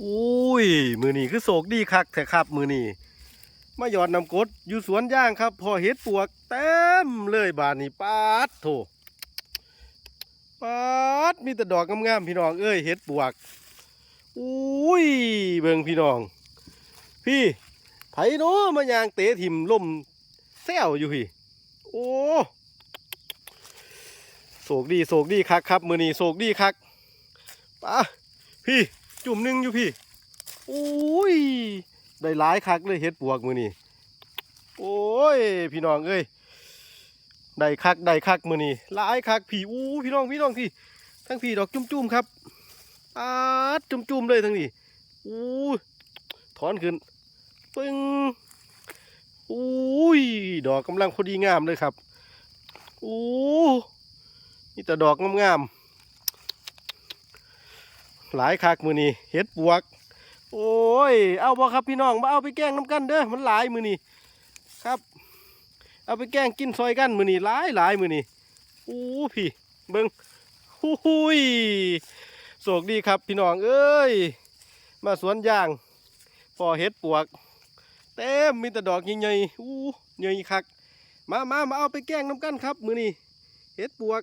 อุ้ย มือนี้คือโศกดีคักแท้ครับ มือนี้มาหยอดน้ำกดอยู่สวนย่างครับ พอเห็ดปวกเต็มเลยบานนี้ปาดโถปาดมีแต่ดอกงามๆพี่น้องเอ้ยเห็ดปวกอุ้ยเบิ่งพี่น้อง พี่ไผโนมายางเตะถิ่มล่มแซวอยู่พี่ โอ้โศกดีโศกดีคักครับ มือนี้โศกดีคักปะพี่ จุ่มหนึ่งอยู่พี่อุ้ยได้หลายคักเลยเฮ็ดปวกมือนี่โอ้ยพี่น้องเอ้ยได้คักได้คักมือนี่หลายคักพี่อู้พี่น้องพี่น้องพี่ทั้งพี่ดอกจุ่มๆครับอาดจุ่มๆเลยทั้งนี้อู้ถอนขึ้นปึ้งอุ้ยดอกกำลังพอดีงามเลยครับอู้นี่แต่ดอกงามๆ หลายคักมือนี้เห็ดปวก โอ้ย เอาบ่ครับพี่น้องมาเอาไปแกงน้ำกันเด้อมันหลายมือนี้ครับ เอาไปแกงกินซอยกันมือนี้หลายหลายมือนี้อู้พี่เบิ้งหูหุยโศกดีครับพี่น้องเอ้ย มาสวนยางพอเห็ดปวกเต็มมีแต่ดอกใหญ่ๆอู้ใหญ่คัก มามามาเอาไปแกงน้ำกันครับ มือนี้เห็ดปวก